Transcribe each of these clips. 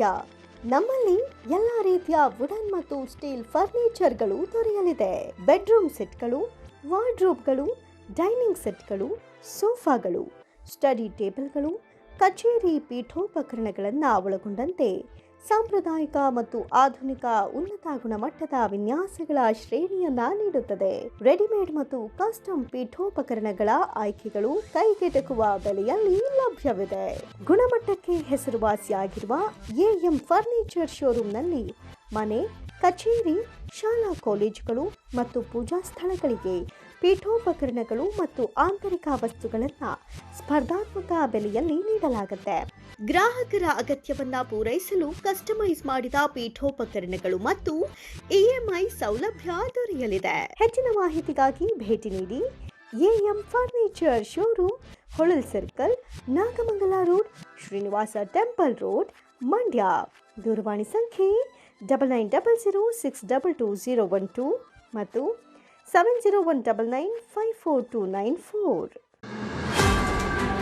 ಮಂಡ್ಯ ನಮ್ಮಲ್ಲಿ ಎಲ್ಲಾ ರೀತಿಯ ವುಡನ್ ಮತ್ತು ಸ್ಟೀಲ್ ಫರ್ನಿಚರ್ಗಳು ದೊರೆಯಲಿದೆ. ಬೆಡ್ರೂಮ್ ಸೆಟ್ಗಳು ವಾರ್ಡ್ರೋಬ್ಗಳು ಡೈನಿಂಗ್ ಸೆಟ್ಗಳು ಸೋಫಾಗಳು ಸ್ಟಡಿ ಟೇಬಲ್ಗಳು ಕಚೇರಿ ಪೀಠೋಪಕರಣಗಳನ್ನು ಒಳಗೊಂಡಂತೆ ಸಾಂಪ್ರದಾಯಿಕ ಮತ್ತು ಆಧುನಿಕ ಉನ್ನತ ಗುಣಮಟ್ಟದ ವಿನ್ಯಾಸಗಳ ಶ್ರೇಣಿಯನ್ನ ನೀಡುತ್ತದೆ. ರೆಡಿಮೇಡ್ ಮತ್ತು ಕಸ್ಟಮ್ ಪೀಠೋಪಕರಣಗಳ ಆಯ್ಕೆಗಳು ಕೈಗೆಟಕುವ ಬೆಲೆಯಲ್ಲಿ ಲಭ್ಯವಿದೆ. ಗುಣಮಟ್ಟಕ್ಕೆ ಹೆಸರುವಾಸಿಯಾಗಿರುವ ಎಎಂ ಫರ್ನಿಚರ್ ಶೋರೂಮ್ನಲ್ಲಿ ಮನೆ, ಕಚೇರಿ, ಶಾಲಾ ಕಾಲೇಜುಗಳು ಮತ್ತು ಪೂಜಾ ಸ್ಥಳಗಳಿಗೆ ಪೀಠೋಪಕರಣಗಳು ಮತ್ತು ಆಂತರಿಕ ವಸ್ತುಗಳನ್ನು ಸ್ಪರ್ಧಾತ್ಮಕ ಬೆಲೆಯಲ್ಲಿ ನೀಡಲಾಗುತ್ತೆ. ಗ್ರಾಹಕರ ಅಗತ್ಯವನ್ನ ಪೂರೈಸಲು ಕಸ್ಟಮೈಸ್ ಮಾಡಿದ ಪೀಠೋಪಕರಣಗಳು ಮತ್ತು ಇಎಂಐ ಸೌಲಭ್ಯ ದೊರೆಯಲಿದೆ. ಹೆಚ್ಚಿನ ಮಾಹಿತಿಗಾಗಿ ಭೇಟಿ ನೀಡಿ AM furniture showroom, Holal circle, Nagamangala road, Srinivasa temple road, Mandya. ದೂರವಾಣಿ ಸಂಖ್ಯೆ double nine double zero six double two zero one two ಮತ್ತು seven zero one double nine five four two nine four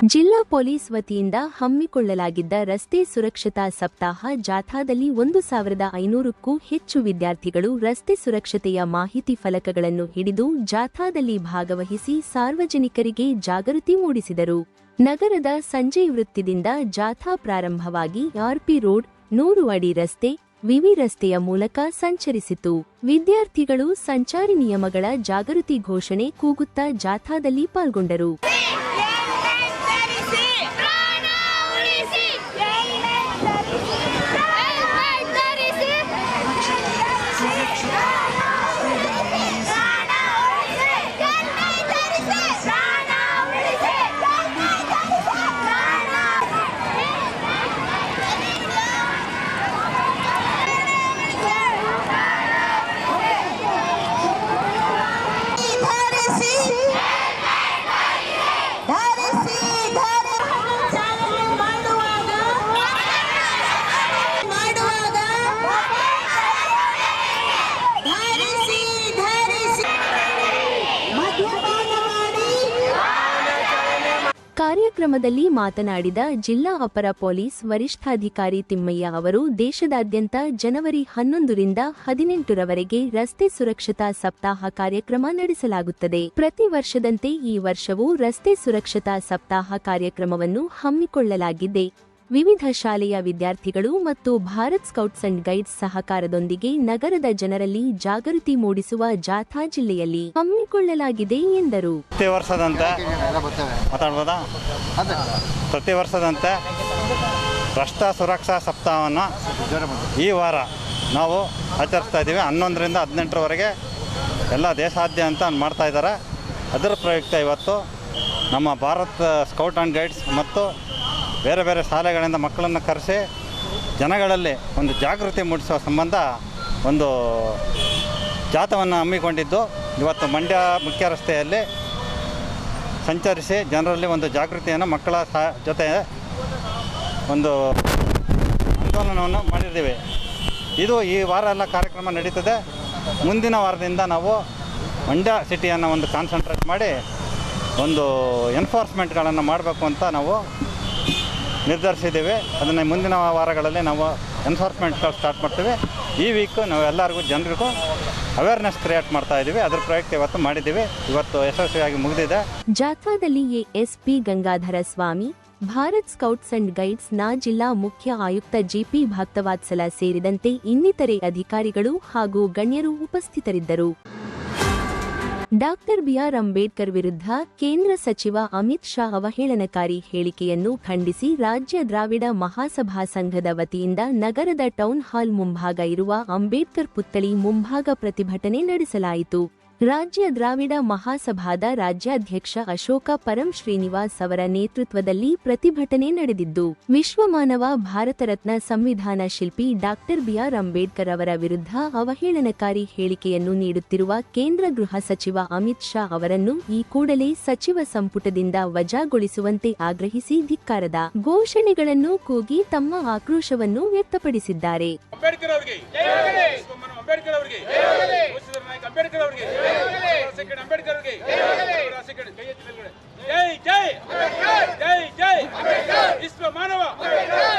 ಜಿಲ್ಲಾ police ವತಿಯಿಂದ ಹಮ್ಮಿಕೊಳ್ಳಲಾಗಿದ್ದ ರಸ್ತೆ ಸುರಕ್ಷತಾ ಸಪ್ತಾಹ ಜಾಥಾದಲ್ಲಿ ಒಂದು ಸಾವಿರದ ಐನೂರಕ್ಕೂ ಹೆಚ್ಚು ವಿದ್ಯಾರ್ಥಿಗಳು ರಸ್ತೆ ಸುರಕ್ಷತೆಯ ಮಾಹಿತಿ ಫಲಕಗಳನ್ನು ಹಿಡಿದು ಜಾಥಾದಲ್ಲಿ ಭಾಗವಹಿಸಿ ಸಾರ್ವಜನಿಕರಿಗೆ ಜಾಗೃತಿ ಮೂಡಿಸಿದರು. ನಗರದ ಸಂಜೆ ವೃತ್ತದಿಂದ ಜಾಥಾ ಪ್ರಾರಂಭವಾಗಿ ಆರ್ಪಿ ರೋಡ್ ನೂರು ಅಡಿ ರಸ್ತೆ ವಿವಿ ರಸ್ತೆಯ ಮೂಲಕ ಸಂಚರಿಸಿತು. ವಿದ್ಯಾರ್ಥಿಗಳು ಸಂಚಾರಿ ನಿಯಮಗಳ ಜಾಗೃತಿ ಘೋಷಣೆ ಕೂಗುತ್ತಾ ಜಾಥಾದಲ್ಲಿ ಪಾಲ್ಗೊಂಡರು. ಕಾರ್ಯಕ್ರಮದಲ್ಲಿ ಮಾತನಾಡಿದ ಜಿಲ್ಲಾ ಅಪರ ಪೊಲೀಸ್ ವರಿಷ್ಠಾಧಿಕಾರಿ ತಿಮ್ಮಯ್ಯ ಅವರು, ದೇಶದಾದ್ಯಂತ ಜನವರಿ ಹನ್ನೊಂದರಿಂದ ಹದಿನೆಂಟರವರೆಗೆ ರಸ್ತೆ ಸುರಕ್ಷತಾ ಸಪ್ತಾಹ ಕಾರ್ಯಕ್ರಮ ನಡೆಸಲಾಗುತ್ತದೆ. ಪ್ರತಿ ವರ್ಷದಂತೆ ಈ ವರ್ಷವೂ ರಸ್ತೆ ಸುರಕ್ಷತಾ ಸಪ್ತಾಹ ಕಾರ್ಯಕ್ರಮವನ್ನು ಹಮ್ಮಿಕೊಳ್ಳಲಾಗಿದೆ. ವಿವಿಧ ಶಾಲೆಯ ವಿದ್ಯಾರ್ಥಿಗಳು ಮತ್ತು ಭಾರತ್ ಸ್ಕೌಟ್ಸ್ ಅಂಡ್ ಗೈಡ್ಸ್ ಸಹಕಾರದೊಂದಿಗೆ ನಗರದ ಜನರಲ್ಲಿ ಜಾಗೃತಿ ಮೂಡಿಸುವ ಜಾಥಾ ಜಿಲ್ಲೆಯಲ್ಲಿ ಹಮ್ಮಿಕೊಳ್ಳಲಾಗಿದೆ ಎಂದರು. ಪ್ರತಿ ವರ್ಷದಂತೆ ಪ್ರತಿ ವರ್ಷದಂತೆ ರಸ್ತೆ ಸುರಕ್ಷಾ ಸಪ್ತಾಹವನ್ನು ಈ ವಾರ ನಾವು ಆಚರಿಸ್ತಾ ಇದ್ದೀವಿ. ಹನ್ನೊಂದರಿಂದ ಹದಿನೆಂಟರವರೆಗೆ ಎಲ್ಲ ದೇಶಾದ್ಯಂತ ಮಾಡ್ತಾ ಇದ್ದಾರೆ. ಅದರ ಪ್ರಯುಕ್ತ ಇವತ್ತು ನಮ್ಮ ಭಾರತ್ ಸ್ಕೌಟ್ ಆ್ಯಂಡ್ ಗೈಡ್ಸ್ ಮತ್ತು ಬೇರೆ ಬೇರೆ ಶಾಲೆಗಳಿಂದ ಮಕ್ಕಳನ್ನು ಕರೆಸಿ ಜನಗಳಲ್ಲಿ ಒಂದು ಜಾಗೃತಿ ಮೂಡಿಸುವ ಸಂಬಂಧ ಒಂದು ಜಾಥವನ್ನು ಹಮ್ಮಿಕೊಂಡಿದ್ದು. ಇವತ್ತು ಮಂಡ್ಯ ಮುಖ್ಯ ರಸ್ತೆಯಲ್ಲಿ ಸಂಚರಿಸಿ ಜನರಲ್ಲಿ ಒಂದು ಜಾಗೃತಿಯನ್ನು ಮಕ್ಕಳ ಸಹ ಜೊತೆ ಒಂದು ಆಂದೋಲನವನ್ನು ಮಾಡಿದ್ದೀವಿ. ಇದು ಈ ವಾರ ಎಲ್ಲ ಕಾರ್ಯಕ್ರಮ ನಡೀತದೆ. ಮುಂದಿನ ವಾರದಿಂದ ನಾವು ಮಂಡ್ಯ ಸಿಟಿಯನ್ನು ಒಂದು ಕಾನ್ಸಂಟ್ರೇಟ್ ಮಾಡಿ ಒಂದು ಎನ್ಫೋರ್ಸ್ಮೆಂಟ್ಗಳನ್ನು ಮಾಡಬೇಕು ಅಂತ ನಾವು ನಿರ್ಧರಿಸಿದ್ದೀವಿ. ಅದನ್ನು ಮುಂದಿನ ವಾರಗಳಲ್ಲಿ ನಾವು ಎನ್ಫೋರ್ಸ್ಮೆಂಟ್ ಸ್ಟಾರ್ಟ್ ಮಾಡ್ತೇವೆ. ಈ ವೀಕು ನಾವು ಎಲ್ಲರಿಗೂ ಜನರಿಗೂ ಅವೇರ್ನೆಸ್ ಕ್ರಿಯೇಟ್ ಮಾಡ್ತಾ ಇದ್ದೀವಿ. ಅದರ ಪ್ರಯುಕ್ತ ಇವತ್ತು ಮಾಡಿದ್ದೀವಿ. ಇವತ್ತು ಯಶಸ್ವಿಯಾಗಿ ಮುಗಿದಿದೆ. ಜಾಥಾದಲ್ಲಿ ASP Gangadhara Swamy, Bharat scouts and ಗೈಡ್ಸ್ನ ಜಿಲ್ಲಾ ಮುಖ್ಯ ಆಯುಕ್ತ ಜಿಪಿ ಭಕ್ತವಾತ್ಸಲ ಸೇರಿದಂತೆ ಇನ್ನಿತರೆ ಅಧಿಕಾರಿಗಳು ಹಾಗೂ ಗಣ್ಯರು ಉಪಸ್ಥಿತರಿದ್ದರು. ಡಾಕ್ಟರ್ ಬಿಆರ್ ಅಂಬೇಡ್ಕರ್ ವಿರುದ್ಧ ಕೇಂದ್ರ ಸಚಿವ ಅಮಿತ್ ಶಾ ಅವಹೇಳನಕಾರಿ ಹೇಳಿಕೆಯನ್ನು ಖಂಡಿಸಿ ರಾಜ್ಯ ದ್ರಾವಿಡ ಮಹಾಸಭಾ ಸಂಘದ ವತಿಯಿಂದ ನಗರದ ಟೌನ್ ಹಾಲ್ ಮುಂಭಾಗ ಇರುವ ಅಂಬೇಡ್ಕರ್ ಪುತ್ಥಳಿ ಮುಂಭಾಗ ಪ್ರತಿಭಟನೆ ನಡೆಸಲಾಯಿತು. ರಾಜ್ಯ ದ್ರಾವಿಡ ಮಹಾಸಭಾದ ರಾಜ್ಯಾಧ್ಯಕ್ಷ ಅಶೋಕ ಪರಂ ಶ್ರೀನಿವಾಸ್ ಅವರ ನೇತೃತ್ವದಲ್ಲಿ ಪ್ರತಿಭಟನೆ ನಡೆದಿದ್ದು ವಿಶ್ವಮಾನವ ಭಾರತ ರತ್ನ ಸಂವಿಧಾನ ಶಿಲ್ಪಿ ಡಾಕ್ಟರ್ ಬಿಆರ್ ಅಂಬೇಡ್ಕರ್ ಅವರ ವಿರುದ್ಧ ಅವಹೇಳನಕಾರಿ ಹೇಳಿಕೆಯನ್ನು ನೀಡುತ್ತಿರುವ ಕೇಂದ್ರ ಗೃಹ ಸಚಿವ ಅಮಿತ್ ಶಾ ಅವರನ್ನು ಈ ಕೂಡಲೇ ಸಚಿವ ಸಂಪುಟದಿಂದ ವಜಾಗೊಳಿಸುವಂತೆ ಆಗ್ರಹಿಸಿ ಧಿಕ್ಕಾರದ ಘೋಷಣೆಗಳನ್ನು ಕೂಗಿ ತಮ್ಮ ಆಕ್ರೋಶವನ್ನು ವ್ಯಕ್ತಪಡಿಸಿದ್ದಾರೆ. ಅಂಬೇಡ್ಕರ್ ಅವರಿಗೆ ವಿಶ್ವಮಾನವ ಅಂಬೇಡ್ಕರ್ ಅವರಿಗೆ ಘೋಷಿತ ನಾಯಕ ಅಂಬೇಡ್ಕರ್ ಅವರಿಗೆ ರಾಜಶೇಖರ್ ಅಂಬೇಡ್ಕರ್ ಅವರಿಗೆ ರಾಜಶೇಖರ್ ಕೈ ಎತ್ತಿ ಮೇಲ್ಗಡೆ. ಜೈ ಜೈ ಜೈ ಜೈ ವಿಶ್ವ ಮಾನವ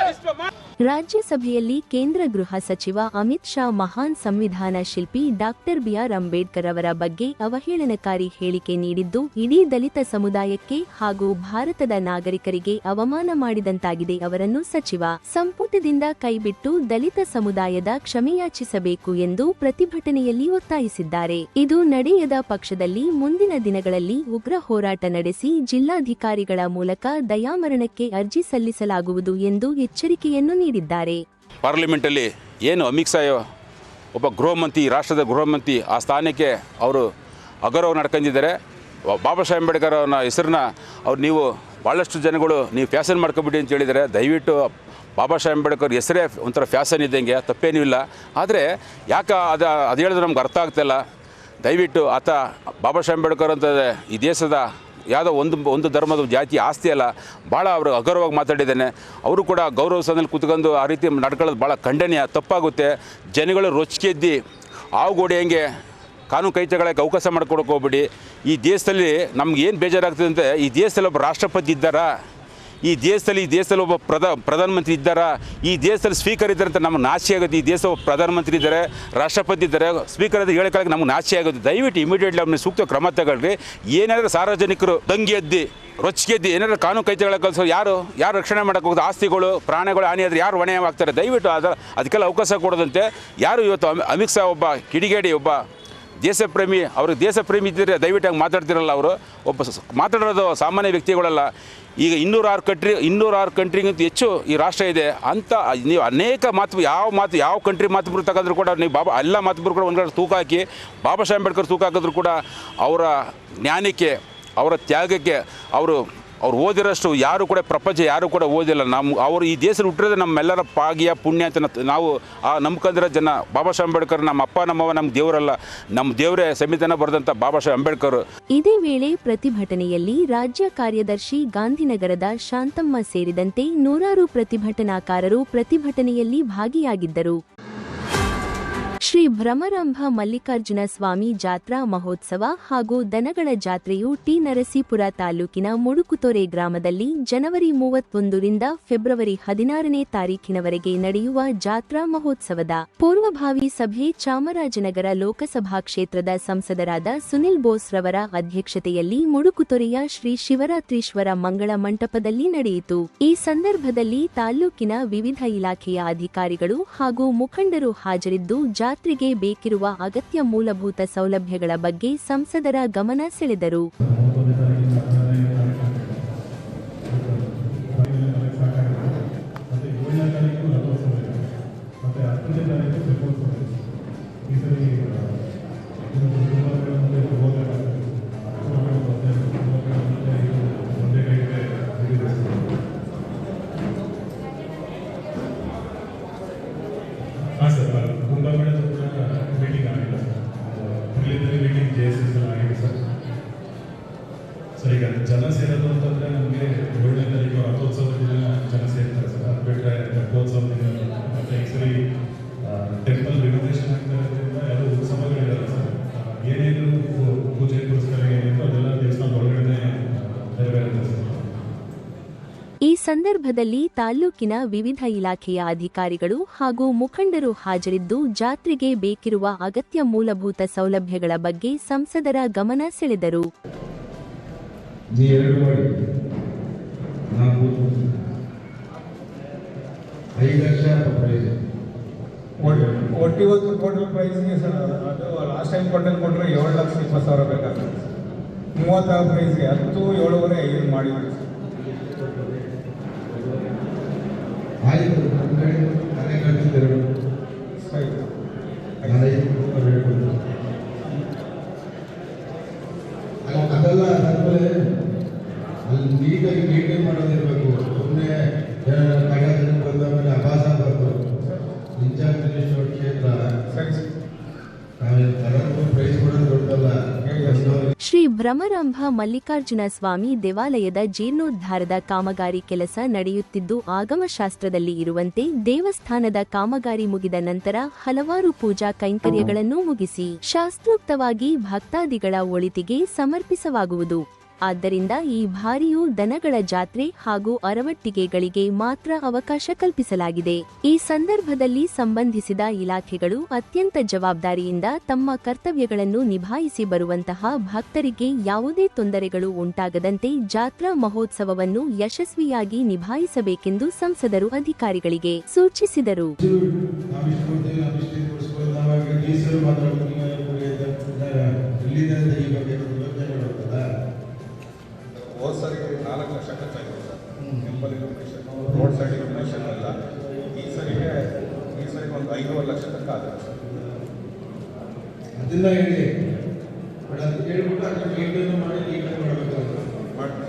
ವಿಶ್ವ ಮಾನವ ರಾಜ್ಯಸಭೆಯಲ್ಲಿ ಕೇಂದ್ರ ಗೃಹ ಸಚಿವ ಅಮಿತ್ ಶಾ ಮಹಾನ್ ಸಂವಿಧಾನ ಶಿಲ್ಪಿ ಡಾಕ್ಟರ್ ಬಿಆರ್ ಅಂಬೇಡ್ಕರ್ ಅವರ ಬಗ್ಗೆ ಅವಹೇಳನಕಾರಿ ಹೇಳಿಕೆ ನೀಡಿದ್ದು, ಇಡೀ ದಲಿತ ಸಮುದಾಯಕ್ಕೆ ಹಾಗೂ ಭಾರತದ ನಾಗರಿಕರಿಗೆ ಅವಮಾನ ಮಾಡಿದಂತಾಗಿದೆ ಅವರನ್ನು ಸಚಿವ ಸಂಪುಟದಿಂದ ಕೈಬಿಟ್ಟು ದಲಿತ ಸಮುದಾಯದ ಕ್ಷಮೆಯಾಚಿಸಬೇಕು ಎಂದು ಪ್ರತಿಭಟನೆಯಲ್ಲಿ ಒತ್ತಾಯಿಸಿದ್ದಾರೆ. ಇದು ನಡೆಯದ ಪಕ್ಷದಲ್ಲಿ ಮುಂದಿನ ದಿನಗಳಲ್ಲಿ ಉಗ್ರ ಹೋರಾಟ ನಡೆಸಿ ಜಿಲ್ಲಾಧಿಕಾರಿಗಳ ಮೂಲಕ ದಯಾಮರಣಕ್ಕೆ ಅರ್ಜಿ ಸಲ್ಲಿಸಲಾಗುವುದು ಎಂದು ಎಚ್ಚರಿಕೆಯನ್ನು ನೀಡಿದ್ದಾರೆ ಪಾರ್ಲಿಮೆಂಟಲ್ಲಿ ಏನು ಅಮಿತ್ ಶಾ ಒಬ್ಬ ಗೃಹಮಂತ್ರಿ, ರಾಷ್ಟ್ರದ ಗೃಹಮಂತ್ರಿ ಆ ಸ್ಥಾನಕ್ಕೆ ಅವರು ಅಗೌರವ ನಡ್ಕೊಂಡಿದ್ದಾರೆ. ಬಾಬಾ ಸಾಹೇಬ್ ಅಂಬೇಡ್ಕರ್ ಅವರ ಹೆಸರನ್ನ ಅವ್ರು ನೀವು ಭಾಳಷ್ಟು ಜನಗಳು ನೀವು ಫ್ಯಾಷನ್ ಮಾಡ್ಕೊಬಿಡಿ ಅಂತ ಹೇಳಿದರೆ ದಯವಿಟ್ಟು ಬಾಬಾ ಸಾಹೇಬ್ ಅಂಬೇಡ್ಕರ್ ಹೆಸರೇ ಒಂಥರ ಫ್ಯಾಷನ್ ಇದ್ದಂಗೆ, ತಪ್ಪೇನೂ ಇಲ್ಲ. ಆದರೆ ಯಾಕೆ ಅದು ಅದು ಹೇಳಿದ್ರೆ ನಮ್ಗೆ ಅರ್ಥ ಆಗ್ತಾಯಿಲ್ಲ ದಯವಿಟ್ಟು ಆತ ಬಾಬಾ ಸಾಹೇಬ್ ಅಂಬೇಡ್ಕರ್ ಅಂತ ಈ ದೇಶದ ಯಾವುದೋ ಒಂದು ಒಂದು ಧರ್ಮದ ಜಾತಿ ಆಸ್ತಿ ಅಲ್ಲ ಭಾಳ ಅವರು ಅಗೌರವಾಗಿ ಮಾತಾಡಿದ್ದಾನೆ. ಅವರು ಕೂಡ ಗೌರವ ಸದನಲ್ಲಿ ಕೂತ್ಕೊಂಡು ಆ ರೀತಿ ನಡ್ಕೊಳ್ಳೋದು ಭಾಳ ಖಂಡನೀಯ, ತಪ್ಪಾಗುತ್ತೆ. ಜನಗಳು ರೊಚ್ಚಿಗೆದ್ದಿ ಆವುಗೋಡಿ ಹೆಂಗೆ ಕಾನೂನು ಕೈ ಅವಕಾಶ ಮಾಡ್ಕೊಡಕ್ಕೆ ಹೋಗ್ಬಿಡಿ. ಈ ದೇಶದಲ್ಲಿ ನಮ್ಗೆ ಏನು ಬೇಜಾರಾಗ್ತದೆ ಅಂದರೆ, ಈ ದೇಶದಲ್ಲಿ ಒಬ್ಬ ರಾಷ್ಟ್ರಪತಿ ಇದ್ದಾರಾ? ಈ ದೇಶದಲ್ಲಿ ಈ ದೇಶದಲ್ಲಿ ಒಬ್ಬ ಪ್ರಧ, ಪ್ರಧಾನಮಂತ್ರಿ ಇದ್ದಾರಾ? ಈ ದೇಶದಲ್ಲಿ ಸ್ಪೀಕರ್ ಇದ್ದಾರೆ ಅಂತ ನಮ್ಗೆ ನಾಶಿ ಆಗುತ್ತೆ. ಈ ದೇಶ ಪ್ರಧಾನಮಂತ್ರಿ ಇದ್ದಾರೆ, ರಾಷ್ಟ್ರಪತಿ ಇದ್ದಾರೆ. ಸ್ಪೀಕರ್ ಅಂತ ಹೇಳೋಕ್ಕಾಗಿ ನಮ್ಗೆ ನಾಶಿ ಆಗುತ್ತೆ. ದಯವಿಟ್ಟು ಇಮಿಡಿಯೇಟ್ಲಿ ಅವ್ರನ್ನ ಸೂಕ್ತ ಕ್ರಮ ತಗೊಳ್ರಿ. ಏನಾದರೂ ಸಾರ್ವಜನಿಕರು ದಂಗೆ ಎದ್ದಿ ಏನಾದರೂ ಕಾನೂನು ಕೈ ಕಲ್ಸೋ ಯಾರು ಯಾರು ರಕ್ಷಣೆ ಮಾಡೋಕೆ ಹೋಗೋದು ಆಸ್ತಿಗಳು, ಪ್ರಾಣಿಗಳು, ಹಾನಿ ಆದರೆ ಯಾರು ಹೊಣೆ ಆಗ್ತಾರೆ? ದಯವಿಟ್ಟು ಅದರ, ಅದಕ್ಕೆಲ್ಲ ಅವಕಾಶ ಕೊಡೋದಂತೆ. ಯಾರು ಇವತ್ತು ಅಮಿ- ಅಮಿತ್ ಶಾ ಒಬ್ಬ ಕಿಡಿಗೇಡಿ, ಒಬ್ಬ ದೇಶ ಪ್ರೇಮಿ ಅವ್ರಿಗೆ ದೇಶ ಪ್ರೇಮಿ ಇದ್ದರೆ ದಯವಿಟ್ಟು ಹಂಗೆ ಮಾತಾಡ್ತಿರಲ್ಲ ಅವರು. ಒಬ್ಬ ಮಾತಾಡೋದು ಸಾಮಾನ್ಯ ವ್ಯಕ್ತಿಗಳಲ್ಲ. ಈಗ ಇನ್ನೂರಾರು ಕಂಟ್ರಿ ಇನ್ನೂರಾರು ಕಂಟ್ರಿಗಿಂತ ಹೆಚ್ಚು ಈ ರಾಷ್ಟ್ರ ಇದೆ ಅಂತ, ನೀವು ಅನೇಕ ಮಾತು, ಯಾವ ಮಾತು, ಯಾವ ಕಂಟ್ರಿ ಮಾತುಗಳು ತಗೊಂಡ್ರು ಕೂಡ ನೀವು ಬಾಬಾ, ಎಲ್ಲ ಮಾತುಗಳು ಕೂಡ ಒಂದು ಕಡೆ ತೂಕ ಹಾಕಿ, ಬಾಬಾ ಸಾಹೇಬ್ ಅಂಬೇಡ್ಕರ್ ತೂಕ ಹಾಕಿದ್ರು ಕೂಡ ಅವರ ಜ್ಞಾನಕ್ಕೆ, ಅವರ ತ್ಯಾಗಕ್ಕೆ, ಅವರು ಅವ್ರು ಓದಿರೋಷ್ಟು ಯಾರು ಕೂಡ ಪ್ರಪಂಚ ಯಾರು ಕೂಡ ಓದಿಲ್ಲ. ನಮ್ಮ ಅವರು ಈ ದೇಶದಲ್ಲಿ ಹುಟ್ಟಿರೋದು ನಮ್ಮೆಲ್ಲರ ಭಾಗ್ಯ, ಪುಣ್ಯ ಅಂತ ನಾವು ಆ ನಂಬ್ಕೊಂಡಿರೋ ಜನ. ಬಾಬಾ ಸಾಹೇಬ್ ಅಂಬೇಡ್ಕರ್ ನಮ್ಮ ಅಪ್ಪ ನಮ್ಮವ ನಮ್ಮ ದೇವರಲ್ಲ. ನಮ್ಮ ದೇವರೇ ಸಂವಿಧಾನ ಬರೆದಂಥ ಬಾಬಾ ಸಾಹೇಬ್ ಅಂಬೇಡ್ಕರ್. ಇದೇ ವೇಳೆ ಪ್ರತಿಭಟನೆಯಲ್ಲಿ ರಾಜ್ಯ ಕಾರ್ಯದರ್ಶಿ ಗಾಂಧಿನಗರದ ಶಾಂತಮ್ಮ ಸೇರಿದಂತೆ ನೂರಾರು ಪ್ರತಿಭಟನಾಕಾರರು ಪ್ರತಿಭಟನೆಯಲ್ಲಿ ಭಾಗಿಯಾಗಿದ್ದರು. ಶ್ರೀ ಭ್ರಮರಂಭ ಮಲ್ಲಿಕಾರ್ಜುನ ಸ್ವಾಮಿ ಜಾತ್ರಾ ಮಹೋತ್ಸವ ಹಾಗೂ ದನಗಳ ಜಾತ್ರೆಯು ಟಿ ನರಸೀಪುರ ತಾಲೂಕಿನ ಮುಡುಕುತೊರೆ ಗ್ರಾಮದಲ್ಲಿ ಜನವರಿ ಮೂವತ್ತೊಂದರಿಂದ ಫೆಬ್ರವರಿ ಹದಿನಾರನೇ ತಾರೀಖಿನವರೆಗೆ ನಡೆಯುವ ಜಾತ್ರಾ ಮಹೋತ್ಸವದ ಪೂರ್ವಭಾವಿ ಸಭೆ ಚಾಮರಾಜನಗರ ಲೋಕಸಭಾ ಕ್ಷೇತ್ರದ ಸಂಸದರಾದ ಸುನಿಲ್ ಬೋಸ್ ರವರ ಅಧ್ಯಕ್ಷತೆಯಲ್ಲಿ ಮುಡುಕುತೊರೆಯ ಶ್ರೀ ಶಿವರಾತ್ರೀಶ್ವರ ಮಂಗಳ ಮಂಟಪದಲ್ಲಿ ನಡೆಯಿತು. ಈ ಸಂದರ್ಭದಲ್ಲಿ ತಾಲೂಕಿನ ವಿವಿಧ ಇಲಾಖೆಯ ಅಧಿಕಾರಿಗಳು ಹಾಗೂ ಮುಖಂಡರು ಹಾಜರಿದ್ದು ಜಾತ್ರೆಗೆ ಬೇಕಿರುವ ಅಗತ್ಯ ಮೂಲಭೂತ ಸೌಲಭ್ಯಗಳ ಬಗ್ಗೆ ಸಂಸದರ ಗಮನ ಸೆಳೆದರು. ಸಂದರ್ಭದಲ್ಲಿ ತಾಲ್ಲೂಕಿನ ವಿವಿಧ ಇಲಾಖೆಯ ಅಧಿಕಾರಿಗಳು ಹಾಗೂ ಮುಖಂಡರು ಹಾಜರಿದ್ದು ಜಾತ್ರೆಗೆ ಬೇಕಿರುವ ಅಗತ್ಯ ಮೂಲಭೂತ ಸೌಲಭ್ಯಗಳ ಬಗ್ಗೆ ಸಂಸದರ ಗಮನ ಸೆಳೆದರು. ಮೂವತ್ತಾರು ಪ್ರೈಸ್ಗೆ ಹತ್ತು ಏಳುವರೆ ಐದು ಮಾಡಿದ್ವಿ ಆಯಿತು ನಮ್ಮ ಕಡೆ ಮನೆ ಖರ್ಚಿದೆರಡು ಸರಿ ನಾನು ಐದು ರೂಪಾಯಿ ಹೇಳ್ಕೊಡ್ತೀನಿ. ಅಲ್ಲ, ಅದೆಲ್ಲ ಅದಾದ್ಮೇಲೆ ಅಲ್ಲಿ ನೀಟಾಗಿ ಮೇಂಟೈನ್ ಮಾಡೋದಿರಬೇಕು ಸುಮ್ಮನೆ ಕಡೆ ಬಂದಾದ್ಮೇಲೆ ಅಭಾಸ ಬರ್ತದೆ ಇನ್ಚಾರ್ಜ್ ಮಿನಿಸ್ಟರ್ ಕ್ಷೇತ್ರ ಸರಿ ಸರ್ ನಾವೇನು ಕರೋದು ಪ್ರೈಸ್ ಕೊಡೋದು ದೊಡ್ಡಲ್ಲ ಬಂದವರಿಗೆ ಶ್ರೀ ಭ್ರಮರಂಭ ಮಲ್ಲಿಕಾರ್ಜುನ ಸ್ವಾಮಿ ದೇವಾಲಯದ ಜೀರ್ಣೋದ್ಧಾರದ ಕಾಮಗಾರಿ ಕೆಲಸ ನಡೆಯುತ್ತಿದ್ದು, ಆಗಮಶಾಸ್ತ್ರದಲ್ಲಿ ಇರುವಂತೆ ದೇವಸ್ಥಾನದ ಕಾಮಗಾರಿ ಮುಗಿದ ನಂತರ ಹಲವಾರು ಪೂಜಾ ಕೈಂಕರ್ಯಗಳನ್ನು ಮುಗಿಸಿ, ಶಾಸ್ತ್ರೋಕ್ತವಾಗಿ ಭಕ್ತಾದಿಗಳ ಒಳಿತಿಗೆ ಸಮರ್ಪಿಸವಾಗುವುದು. ಆದ್ದರಿಂದ ಈ ಭಾರಿಯೂ ದನಗಳ ಜಾತ್ರೆ ಹಾಗೂ ಅರವಟ್ಟಿಗೆಗಳಿಗೆ ಮಾತ್ರ ಅವಕಾಶ ಕಲ್ಪಿಸಲಾಗಿದೆ. ಈ ಸಂದರ್ಭದಲ್ಲಿ ಸಂಬಂಧಿಸಿದ ಇಲಾಖೆಗಳು ಅತ್ಯಂತ ಜವಾಬ್ದಾರಿಯಿಂದ ತಮ್ಮ ಕರ್ತವ್ಯಗಳನ್ನು ನಿಭಾಯಿಸಿ ಬರುವಂತಹ ಭಕ್ತರಿಗೆ ಯಾವುದೇ ತೊಂದರೆಗಳು ಉಂಟಾಗದಂತೆ ಜಾತ್ರಾ ಮಹೋತ್ಸವವನ್ನು ಯಶಸ್ವಿಯಾಗಿ ನಿಭಾಯಿಸಬೇಕೆಂದು ಸಂಸದರು ಅಧಿಕಾರಿಗಳಿಗೆ ಸೂಚಿಸಿದರು. ಹೋದ ಸರಿ ನಾಲ್ಕು lakh ಖರ್ಚಾಗಿದೆ sir. Temple illumination road side illumination ಎಲ್ಲ. ಈ ಸರಿಗೆ ಈ ಸರಿಗೆ ಒಂದು ಐದೂವರೆ ಲಕ್ಷ ತನಕ ಆಗುತ್ತೆ ಸರ್. ಅದನ್ನ ಹೇಳಿ. ಹೇಳ್ಬಿಟ್ಟು ಅದನ್ನ ಮೇಂಟೈನ್ ಮಾಡಿ ಮಾಡ್ತೀವಿ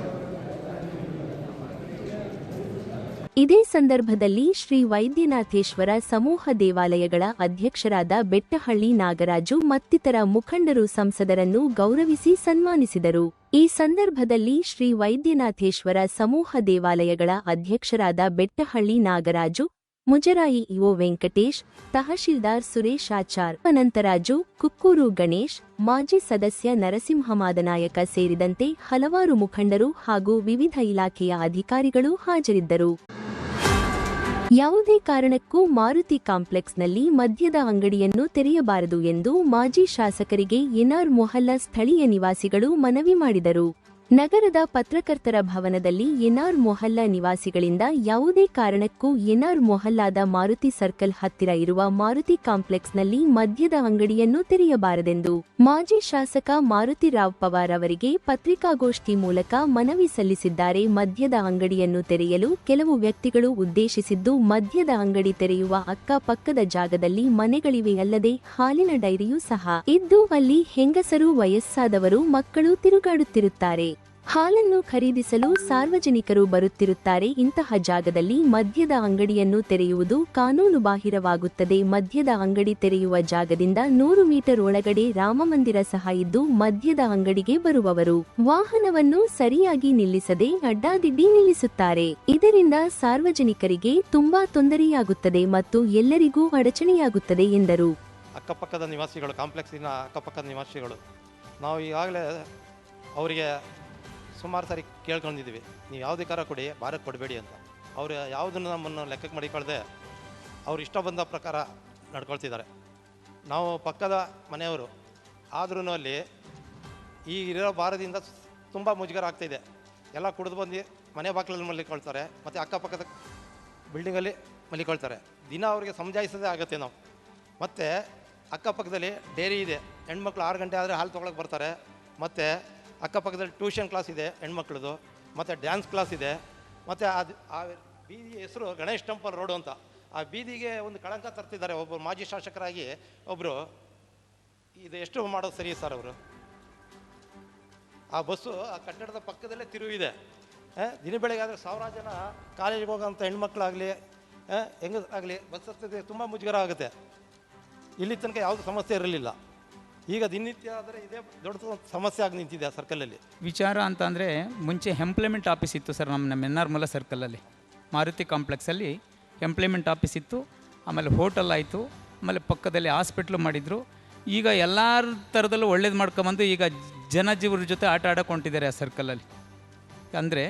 ಇದೇ ಸಂದರ್ಭದಲ್ಲಿ ಶ್ರೀ ವೈದ್ಯನಾಥೇಶ್ವರ ಸಮೂಹ ದೇವಾಲಯಗಳ ಅಧ್ಯಕ್ಷರಾದ ಬೆಟ್ಟಹಳ್ಳಿ ನಾಗರಾಜು ಮತ್ತಿತರ ಮುಖಂಡರು ಸಂಸದರನ್ನು ಗೌರವಿಸಿ ಸನ್ಮಾನಿಸಿದರು. ಈ ಸಂದರ್ಭದಲ್ಲಿ ಶ್ರೀ ವೈದ್ಯನಾಥೇಶ್ವರ ಸಮೂಹ ದೇವಾಲಯಗಳ ಅಧ್ಯಕ್ಷರಾದ ಬೆಟ್ಟಹಳ್ಳಿ ನಾಗರಾಜು, ಮುಜರಾಯಿ ಇಒ ವೆಂಕಟೇಶ್, ತಹಶೀಲ್ದಾರ್ ಸುರೇಶ್ ಆಚಾರ್, ಅನಂತರಾಜು, ಕುಕ್ಕೂರು ಗಣೇಶ್, ಮಾಜಿ ಸದಸ್ಯ ನರಸಿಂಹಮಾದನಾಯಕ ಸೇರಿದಂತೆ ಹಲವಾರು ಮುಖಂಡರು ಹಾಗೂ ವಿವಿಧ ಇಲಾಖೆಯ ಅಧಿಕಾರಿಗಳು ಹಾಜರಿದ್ದರು. ಯಾವುದೇ ಕಾರಣಕ್ಕೂ ಮಾರುತಿ ಕಾಂಪ್ಲೆಕ್ಸ್ನಲ್ಲಿ ಮದ್ಯದ ಅಂಗಡಿಯನ್ನು ತೆರೆಯಬಾರದು ಎಂದು ಮಾಜಿ ಶಾಸಕರಿಗೆ ಎನ್ಆರ್ ಮೊಹಲ್ಲಾ ಸ್ಥಳೀಯ ನಿವಾಸಿಗಳು ಮನವಿ ಮಾಡಿದರು. ನಗರದ ಪತ್ರಕರ್ತರ ಭವನದಲ್ಲಿ ಎನ್ಆರ್ ಮೊಹಲ್ಲಾ ನಿವಾಸಿಗಳಿಂದ ಯಾವುದೇ ಕಾರಣಕ್ಕೂ ಎನ್ಆರ್ ಮೊಹಲ್ಲಾದ ಮಾರುತಿ ಸರ್ಕಲ್ ಹತ್ತಿರ ಇರುವ ಮಾರುತಿ ಕಾಂಪ್ಲೆಕ್ಸ್ನಲ್ಲಿ ಮದ್ಯದ ಅಂಗಡಿಯನ್ನು ತೆರೆಯಬಾರದೆಂದು ಮಾಜಿ ಶಾಸಕ ಮಾರುತಿರಾವ್ ಪವಾರ್ ಅವರಿಗೆ ಪತ್ರಿಕಾಗೋಷ್ಠಿ ಮೂಲಕ ಮನವಿ ಸಲ್ಲಿಸಿದ್ದಾರೆ. ಮದ್ಯದ ಅಂಗಡಿಯನ್ನು ತೆರೆಯಲು ಕೆಲವು ವ್ಯಕ್ತಿಗಳು ಉದ್ದೇಶಿಸಿದ್ದು, ಮದ್ಯದ ಅಂಗಡಿ ತೆರೆಯುವ ಅಕ್ಕಪಕ್ಕದ ಜಾಗದಲ್ಲಿ ಮನೆಗಳಿವೆಯಲ್ಲದೆ ಹಾಲಿನ ಡೈರಿಯೂ ಸಹ ಇದ್ದು, ಅಲ್ಲಿ ಹೆಂಗಸರು, ವಯಸ್ಸಾದವರು, ಮಕ್ಕಳು ತಿರುಗಾಡುತ್ತಿರುತ್ತಾರೆ. ಹಾಲನ್ನು ಖರೀದಿಸಲು ಸಾರ್ವಜನಿಕರು ಬರುತ್ತಿರುತ್ತಾರೆ. ಇಂತಹ ಜಾಗದಲ್ಲಿ ಮದ್ಯದ ಅಂಗಡಿಯನ್ನು ತೆರೆಯುವುದು ಕಾನೂನು ಬಾಹಿರವಾಗುತ್ತದೆ ಮದ್ಯದ ಅಂಗಡಿ ತೆರೆಯುವ ಜಾಗದಿಂದ ನೂರು ಮೀಟರ್ ಒಳಗಡೆ ರಾಮಮಂದಿರ ಸಹ ಇದ್ದು ಮದ್ಯದ ಅಂಗಡಿಗೆ ಬರುವವರು. ವಾಹನವನ್ನು ಸರಿಯಾಗಿ ನಿಲ್ಲಿಸದೆ ಅಡ್ಡಾದಿಡ್ಡಿ ನಿಲ್ಲಿಸುತ್ತಾರೆ. ಇದರಿಂದ ಸಾರ್ವಜನಿಕರಿಗೆ ತುಂಬಾ ತೊಂದರೆಯಾಗುತ್ತದೆ ಮತ್ತು ಎಲ್ಲರಿಗೂ ಅಡಚಣೆಯಾಗುತ್ತದೆ ಎಂದರು. ಅಕ್ಕಪಕ್ಕದ ನಿವಾಸಿಗಳು, ಕಾಂಪ್ಲೆಕ್ಸಿನ ಅಕ್ಕಪಕ್ಕದ ನಿವಾಸಿಗಳು, ನಾವು ಈಗಾಗಲೇ ಅವರಿಗೆ ಸುಮಾರು ಸಾರಿ ಕೇಳ್ಕೊಂಡಿದ್ದೀವಿ. ನೀವು ಯಾವುದೇ ಕಾರ ಕೊಡಿ ಭಾರಕ್ಕೆ ಕೊಡಬೇಡಿ ಅಂತ. ಅವರು ಯಾವುದನ್ನು ನಮ್ಮನ್ನು ಲೆಕ್ಕಕ್ಕೆ ಮಾಡಿಕೊಳ್ಳದೆ ಅವ್ರು ಇಷ್ಟ ಬಂದ ಪ್ರಕಾರ ನಡ್ಕೊಳ್ತಿದ್ದಾರೆ. ನಾವು ಪಕ್ಕದ ಮನೆಯವರು ಆದ್ರೂ ಅಲ್ಲಿ ಈ ಇರೋ ಭಾರದಿಂದ ತುಂಬ ಮುಜುಗರ ಆಗ್ತಾಯಿದೆ ಎಲ್ಲ ಕುಡಿದು ಬಂದು ಮನೆ ಬಾಗಿಲಲ್ಲಿ ಮಲ್ಲಿಕೊಳ್ತಾರೆ, ಮತ್ತು ಅಕ್ಕಪಕ್ಕದ ಬಿಲ್ಡಿಂಗಲ್ಲಿ ಮಲ್ಲಿಕೊಳ್ತಾರೆ. ದಿನ ಅವರಿಗೆ ಸಮಜಾಯಿಸೋದೇ ಆಗುತ್ತೆ ನಾವು. ಮತ್ತು ಅಕ್ಕಪಕ್ಕದಲ್ಲಿ ಡೈರಿ ಇದೆ. ಹೆಣ್ಮಕ್ಳು ಆರು ಗಂಟೆ ಆದರೆ ಹಾಲು ತೊಗೊಳಕ್ಕೆ ಬರ್ತಾರೆ. ಮತ್ತು ಅಕ್ಕಪಕ್ಕದಲ್ಲಿ ಟ್ಯೂಷನ್ ಕ್ಲಾಸ್ ಇದೆ ಹೆಣ್ಮಕ್ಳದು ಮತ್ತು ಡ್ಯಾನ್ಸ್ ಕ್ಲಾಸ್ ಇದೆ, ಮತ್ತು ಅದು ಆ ಬೀದಿ ಹೆಸರು ಗಣೇಶ್ ಟೆಂಪಲ್ ರೋಡು ಅಂತ. ಆ ಬೀದಿಗೆ ಒಂದು ಕಳಂಕ ತರ್ತಿದ್ದಾರೆ ಒಬ್ಬರು ಮಾಜಿ ಶಾಸಕರಾಗಿ ಒಬ್ಬರು ಇದು ಎಷ್ಟು ಮಾಡೋದು ಸರಿ ಸರ್ ಅವರು? ಆ ಬಸ್ಸು ಆ ಕಟ್ಟಡದ ಪಕ್ಕದಲ್ಲೇ ತಿರುವಿದೆ. ದಿನ ಬೆಳಗ್ಗೆ ಆದರೆ ಸಾವಿರಾರು ಜನ ಕಾಲೇಜಿಗೆ ಹೋಗೋಂಥ ಹೆಣ್ಮಕ್ಳಾಗಲಿ ಹೆಂಗಸರಾಗಲಿ, ಬಸ್ ಹತ್ತಿದ್ರೆ ತುಂಬ ಮುಜುಗರ ಆಗುತ್ತೆ. ಇಲ್ಲಿ ತನಕ ಯಾವುದೂ ಸಮಸ್ಯೆ ಇರಲಿಲ್ಲ. ಈಗ ದಿನನಿತ್ಯ ಆದರೆ ಇದೇ ದೊಡ್ಡ ಸಮಸ್ಯೆ ಆಗಿ ನಿಂತಿದೆ ಆ ಸರ್ಕಲಲ್ಲಿ ವಿಚಾರ ಅಂತಂದರೆ ಮುಂಚೆ ಎಂಪ್ಲಾಯ್ಮೆಂಟ್ ಆಫೀಸ್ ಇತ್ತು ಸರ್ ನಮ್ಮ ನಮ್ಮ ಎನ್ ಆರ್ ಸರ್ಕಲಲ್ಲಿ ಮಾರುತಿ ಕಾಂಪ್ಲೆಕ್ಸಲ್ಲಿ ಎಂಪ್ಲಾಯ್ಮೆಂಟ್ ಆಫೀಸ್ ಇತ್ತು, ಆಮೇಲೆ ಹೋಟೆಲ್ ಆಯಿತು, ಆಮೇಲೆ ಪಕ್ಕದಲ್ಲಿ ಹಾಸ್ಪಿಟ್ಲು ಮಾಡಿದರು. ಈಗ ಎಲ್ಲ ಥರದಲ್ಲೂ ಒಳ್ಳೇದು ಮಾಡ್ಕೊಂಬಂದು ಈಗ ಜನಜೀವರ ಜೊತೆ ಆಟ ಆಡಕ್ಕೆ ಹೊಂಟಿದ್ದಾರೆ ಆ ಸರ್ಕಲಲ್ಲಿ ಅಂದರೆ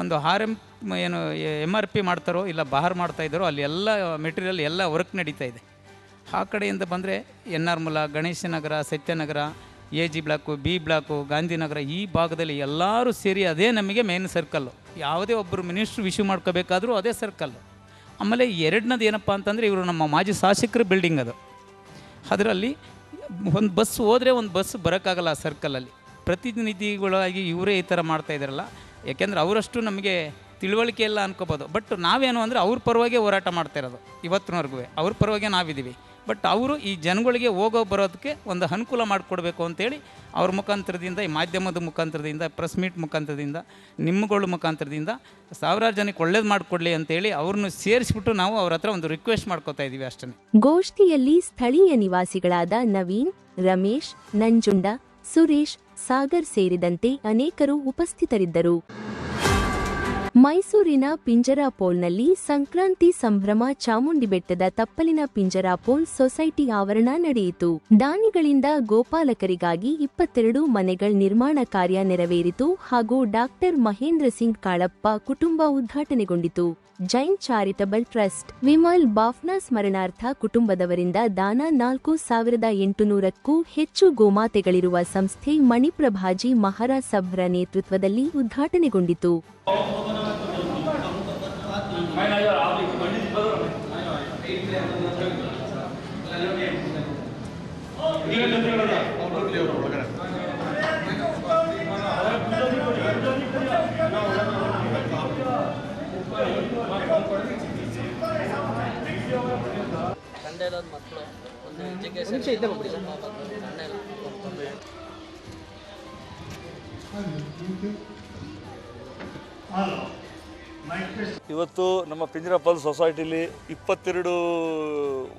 ಒಂದು ಆರ್ ಎಂ ಏನು ಎಂ ಆರ್ ಪಿ ಮಾಡ್ತಾರೋ ಇಲ್ಲ ಬಹಾರ್ ಮಾಡ್ತಾಯಿದ್ದಾರೋ ಅಲ್ಲಿ ಎಲ್ಲ ಮೆಟೀರಿಯಲ್ ಎಲ್ಲ ವರ್ಕ್ ನಡೀತಾ ಇದೆ. ಆ ಕಡೆಯಿಂದ ಬಂದರೆ N R ಮುಲ Ganeshanagara Satyanagara A G block, B block Gandhinagara ಈ ಭಾಗದಲ್ಲಿ ಎಲ್ಲರೂ ಸೇರಿ ಅದೇ ನಮಗೆ ಮೇನ್ ಸರ್ಕಲ್ಲು ಯಾವುದೇ ಒಬ್ಬರು ಮಿನಿಸ್ಟ್ರು ವಿಶ್ಯೂ ಮಾಡ್ಕೋಬೇಕಾದ್ರೂ ಅದೇ ಸರ್ಕಲ್ಲು ಆಮೇಲೆ ಎರಡನೇದು ಏನಪ್ಪ ಅಂತಂದರೆ ಇವರು ನಮ್ಮ ಮಾಜಿ ಶಾಸಕರ ಬಿಲ್ಡಿಂಗ್ ಅದು. ಅದರಲ್ಲಿ ಒಂದು ಬಸ್ ಹೋದರೆ ಒಂದು ಬಸ್ ಬರೋಕ್ಕಾಗಲ್ಲ ಆ ಸರ್ಕಲಲ್ಲಿ ಪ್ರತಿನಿಧಿಗಳಾಗಿ ಇವರೇ ಈ ಥರ ಮಾಡ್ತಾ ಇದ್ದಾರಲ್ಲ. ಯಾಕೆಂದ್ರೆ ಅವರಷ್ಟು ನಮಗೆ ತಿಳುವಳಿಕೆ ಇಲ್ಲ ಅನ್ಕೋಬೋದು. ಬಟ್ ನಾವೇನು ಅಂದರೆ ಅವ್ರ ಪರವಾಗಿ ಹೋರಾಟ ಮಾಡ್ತಾ ಇರೋದು. ಇವತ್ತಿನವರೆಗೂ ಅವ್ರ ಪರವಾಗಿ ನಾವಿದ್ದೀವಿ. ಬಟ್ ಅವರು ಈ ಜನಗಳಿಗೆ ಹೋಗೋ ಬರೋದಕ್ಕೆ ಒಂದು ಅನುಕೂಲ ಮಾಡಿಕೊಡ್ಬೇಕು ಅಂತೇಳಿ ಅವ್ರ ಮುಖಾಂತರದಿಂದ, ಈ ಮಾಧ್ಯಮದ ಮುಖಾಂತರದಿಂದ ಪ್ರೆಸ್ ಮೀಟ್ ಮುಖಾಂತರದಿಂದ ನಿಮ್ಮಗಳ ಮುಖಾಂತರದಿಂದ ಸಾವಿರಾರು ಜನಕ್ಕೆ ಒಳ್ಳೇದು ಮಾಡಿಕೊಡ್ಲಿ ಅಂತೇಳಿ ಅವ್ರನ್ನ ಸೇರಿಸ್ಬಿಟ್ಟು ನಾವು ಅವ್ರ ಹತ್ರ ಒಂದು ರಿಕ್ವೆಸ್ಟ್ ಮಾಡ್ಕೋತಾ ಇದ್ದೀವಿ ಅಷ್ಟೇ. ಗೋಷ್ಠಿಯಲ್ಲಿ ಸ್ಥಳೀಯ ನಿವಾಸಿಗಳಾದ ನವೀನ್, ರಮೇಶ್, ನಂಜುಂಡ, ಸುರೇಶ್, ಸಾಗರ್ ಸೇರಿದಂತೆ ಅನೇಕರು ಉಪಸ್ಥಿತರಿದ್ದರು. ಮೈಸೂರಿನ ಪಿಂಜರಾ ಪೋಲ್ನಲ್ಲಿ ಸಂಕ್ರಾಂತಿ ಸಂಭ್ರಮ ಚಾಮುಂಡಿ ಬೆಟ್ಟದ ತಪ್ಪಲಿನ ಪಿಂಜರಾಪೋಲ್ ಸೊಸೈಟಿ ಆವರಣ ನಡೆಯಿತು. ದಾನಿಗಳಿಂದ ಗೋಪಾಲಕರಿಗಾಗಿ ಇಪ್ಪತ್ತೆರಡು ಮನೆಗಳ ನಿರ್ಮಾಣ ಕಾರ್ಯ ನೆರವೇರಿತು ಹಾಗೂ ಡಾಕ್ಟರ್ ಮಹೇಂದ್ರ ಸಿಂಗ್ ಕಾಳಪ್ಪ ಕುಟುಂಬ ಉದ್ಘಾಟನೆಗೊಂಡಿತು. ಜೈನ್ ಚಾರಿಟಬಲ್ ಟ್ರಸ್ಟ್, ವಿಮಲ್ ಬಾಫ್ನ ಸ್ಮರಣಾರ್ಥ ಕುಟುಂಬದವರಿಂದ ದಾನ ನಾಲ್ಕು ಸಾವಿರದ ಎಂಟುನೂರಕ್ಕೂ ಹೆಚ್ಚು ಗೋಮಾತೆಗಳಿರುವ ಸಂಸ್ಥೆ ಮಣಿಪ್ರಭಾಜಿ ಮಹಾರಾಜ್ ಸಭರ ನೇತೃತ್ವದಲ್ಲಿ ಉದ್ಘಾಟನೆಗೊಂಡಿತು. ಇರೋದು ಮಕ್ಕಳು ಒಂದು ಎಜುಕೇಶನ್ ಸಣ್ಣ ಇಲ್ಲ ಇವತ್ತು ನಮ್ಮ ಪಿಂಜರಾಪಲ್ ಸೊಸೈಟಿಲಿ ಇಪ್ಪತ್ತೆರಡು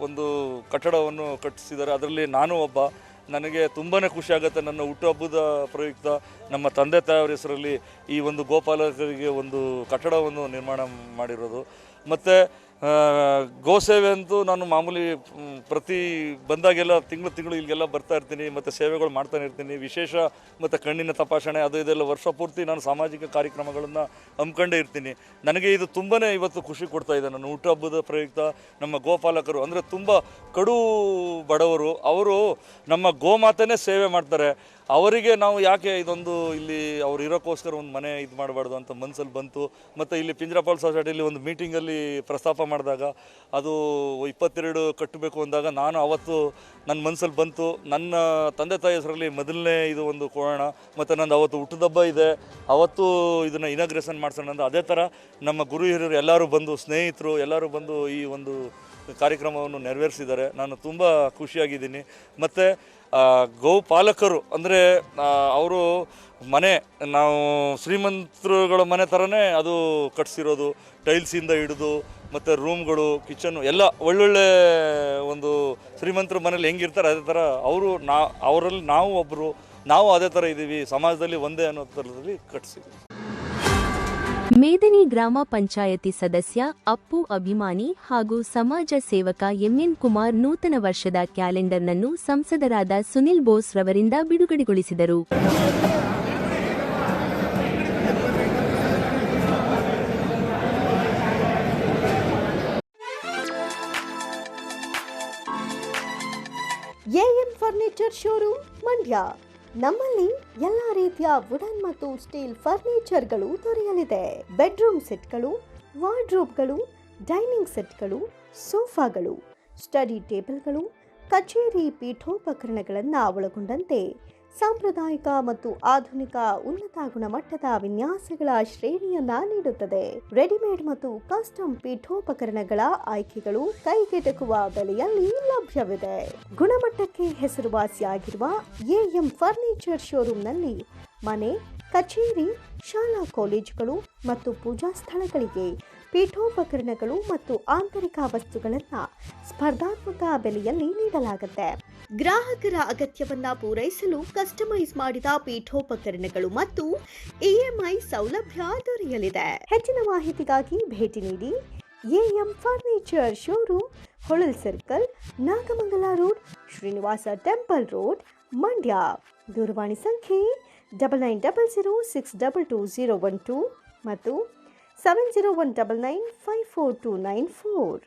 ಒಂದು ಕಟ್ಟಡವನ್ನು ಕಟ್ಟಿಸಿದ್ದಾರೆ. ಅದರಲ್ಲಿ ನಾನು ಒಬ್ಬ. ನನಗೆ ತುಂಬಾ ಖುಷಿ ಆಗುತ್ತೆ ನನ್ನ ಹುಟ್ಟುಹಬ್ಬದ ಪ್ರಯುಕ್ತ ನಮ್ಮ ತಂದೆ ತಾಯಿಯವರ ಹೆಸರಲ್ಲಿ ಈ ಒಂದು ಗೋಪಾಲಕರಿಗೆ ಒಂದು ಕಟ್ಟಡವನ್ನು ನಿರ್ಮಾಣ ಮಾಡಿರೋದು. ಮತ್ತು ಗೋಸೇವೆ ಅಂತೂ ನಾನು ಮಾಮೂಲಿ ಪ್ರತಿ ಬಂದಾಗೆಲ್ಲ ತಿಂಗಳು ತಿಂಗಳು ಇಲ್ಲಿಗೆಲ್ಲ ಬರ್ತಾ ಇರ್ತೀನಿ, ಮತ್ತು ಸೇವೆಗಳು ಮಾಡ್ತಾನೆ ಇರ್ತೀನಿ. ವಿಶೇಷ ಮತ್ತು ಕಣ್ಣಿನ ತಪಾಸಣೆ, ಅದು ಇದೆಲ್ಲ ವರ್ಷ ಪೂರ್ತಿ ನಾನು ಸಾಮಾಜಿಕ ಕಾರ್ಯಕ್ರಮಗಳನ್ನು ಹಮ್ಮಿಕೊಂಡೇ ಇರ್ತೀನಿ. ನನಗೆ ಇದು ತುಂಬಾ ಇವತ್ತು ಖುಷಿ ಕೊಡ್ತಾ ಇದೆ. ನನ್ನ ಹಬ್ಬದ ಪ್ರಯುಕ್ತ ನಮ್ಮ ಗೋಪಾಲಕರು, ಅಂದರೆ ತುಂಬ ಕಡು ಬಡವರು, ಅವರು ನಮ್ಮ ಗೋಮಾತೆನೇ ಸೇವೆ ಮಾಡ್ತಾರೆ. ಅವರಿಗೆ ನಾವು ಯಾಕೆ ಇದೊಂದು ಇಲ್ಲಿ ಅವ್ರು ಇರೋಕ್ಕೋಸ್ಕರ ಒಂದು ಮನೆ ಇದು ಮಾಡಬಾರ್ದು ಅಂತ ಮನಸ್ಸಲ್ಲಿ ಬಂತು. ಮತ್ತು ಇಲ್ಲಿ ಪಿಂಜರಾಪಾಲ್ ಸೊಸೈಟಿಲಿ ಒಂದು ಮೀಟಿಂಗಲ್ಲಿ ಪ್ರಸ್ತಾಪ ಮಾಡಿದಾಗ ಅದು ಇಪ್ಪತ್ತೆರಡು ಕಟ್ಟಬೇಕು ಅಂದಾಗ ನಾನು ಅವತ್ತು ನನ್ನ ಮನಸ್ಸಲ್ಲಿ ಬಂತು. ನನ್ನ ತಂದೆ ತಾಯಿ ಹೆಸರಲ್ಲಿ ಮೊದಲನೇ ಇದು ಒಂದು ಕೊಡೋಣ ಮತ್ತು ನಂದು ಅವತ್ತು ಹುಟ್ಟದಬ್ಬ ಇದೆ. ಅವತ್ತು ಇದನ್ನು ಇನಾಗ್ರೇಷನ್ ಮಾಡ್ಸೋಣ ಅಂತ ಅದೇ ಥರ ನಮ್ಮ ಗುರು ಹಿರಿಯರು ಎಲ್ಲರೂ ಬಂದು, ಸ್ನೇಹಿತರು ಎಲ್ಲರೂ ಬಂದು ಈ ಒಂದು ಕಾರ್ಯಕ್ರಮವನ್ನು ನೆರವೇರಿಸಿದ್ದಾರೆ. ನಾನು ತುಂಬ ಖುಷಿಯಾಗಿದ್ದೀನಿ. ಮತ್ತು ಗೋಪಾಲಕರು ಅಂದರೆ ಅವರು ಮನೆ, ನಾವು ಶ್ರೀಮಂತರುಗಳ ಮನೆ ಥರನೇ ಅದು ಕಟ್ಸಿರೋದು ಟೈಲ್ಸಿಂದ ಹಿಡಿದು, ಮತ್ತು ರೂಮ್ಗಳು ಕಿಚನ್ನು ಎಲ್ಲ ಒಳ್ಳೊಳ್ಳೆ ಒಂದು ಶ್ರೀಮಂತರ ಮನೇಲಿ ಹೆಂಗಿರ್ತಾರೆ, ಅದೇ ಥರ ಅವರು ನಾ, ಅವರಲ್ಲಿ ನಾವು ಒಬ್ಬರು ನಾವು ಅದೇ ಥರ ಇದ್ದೀವಿ, ಸಮಾಜದಲ್ಲಿ ಒಂದೇ ಅನ್ನೋ ಥರದಲ್ಲಿ ಕಟ್ಸಿದ್ದೀವಿ. ಮೇದನಿ ಗ್ರಾಮ ಪಂಚಾಯತಿ ಸದಸ್ಯ, ಅಪ್ಪು ಅಭಿಮಾನಿ ಹಾಗೂ ಸಮಾಜ ಸೇವಕ ಎಂಎನ್ ಕುಮಾರ್ ನೂತನ ವರ್ಷದ ಕ್ಯಾಲೆಂಡರ್ನನ್ನು ಸಂಸದರಾದ ಸುನಿಲ್ ಬೋಸ್ ರವರಿಂದ ಬಿಡುಗಡೆಗೊಳಿಸಿದರು. AM furniture showroom, Mandya. ನಮ್ಮಲ್ಲಿ ಎಲ್ಲ ರೀತಿಯ ವುಡನ್ ಮತ್ತು ಸ್ಟೀಲ್ ಫರ್ನಿಚರ್ಗಳು ದೊರೆಯಲಿದೆ. ಬೆಡ್ರೂಮ್ ಸೆಟ್ಗಳು ವಾರ್ಡ್ರೋಬ್ಗಳು ಡೈನಿಂಗ್ ಸೆಟ್ಗಳು ಸೋಫಾಗಳು ಸ್ಟಡಿ ಟೇಬಲ್ಗಳು ಕಚೇರಿ ಪೀಠೋಪಕರಣಗಳನ್ನು ಒಳಗೊಂಡಂತೆ ಸಾಂಪ್ರದಾಯಿಕ ಮತ್ತು ಆಧುನಿಕ ಉನ್ನತ ಗುಣಮಟ್ಟದ ವಿನ್ಯಾಸಗಳ ಶ್ರೇಣಿಯನ್ನ ನೀಡುತ್ತದೆ. ರೆಡಿಮೇಡ್ ಮತ್ತು ಕಸ್ಟಮ್ ಪೀಠೋಪಕರಣಗಳ ಆಯ್ಕೆಗಳು ಕೈಗೆಟಕುವ ಬೆಲೆಯಲ್ಲಿ ಲಭ್ಯವಿದೆ. ಗುಣಮಟ್ಟಕ್ಕೆ ಹೆಸರುವಾಸಿಯಾಗಿರುವ ಎಎಂ ಫರ್ನಿಚರ್ ಶೋರೂಮ್ನಲ್ಲಿ ಮನೆ, ಕಚೇರಿ, ಶಾಲಾ ಕಾಲೇಜುಗಳು ಮತ್ತು ಪೂಜಾ ಸ್ಥಳಗಳಿಗೆ ಪೀಠೋಪಕರಣಗಳು ಮತ್ತು ಆಂತರಿಕ ವಸ್ತುಗಳನ್ನು ಸ್ಪರ್ಧಾತ್ಮಕ ಬೆಲೆಯಲ್ಲಿ ನೀಡಲಾಗುತ್ತೆ. ಗ್ರಾಹಕರ ಅಗತ್ಯವನ್ನು ಪೂರೈಸಲು ಕಸ್ಟಮೈಸ್ ಮಾಡಿದ ಪೀಠೋಪಕರಣಗಳು ಮತ್ತು ಇಎಂಐ ಸೌಲಭ್ಯ ದೊರೆಯಲಿದೆ. ಹೆಚ್ಚಿನ ಮಾಹಿತಿಗಾಗಿ ಭೇಟಿ ನೀಡಿ AM furniture showroom, Holal circle, Nagamangala road, Srinivasa temple road, Mandya. ದೂರವಾಣಿ ಸಂಖ್ಯೆ double nine double zero six double two zero one two ಮತ್ತು Seven zero one double nine five four two nine four.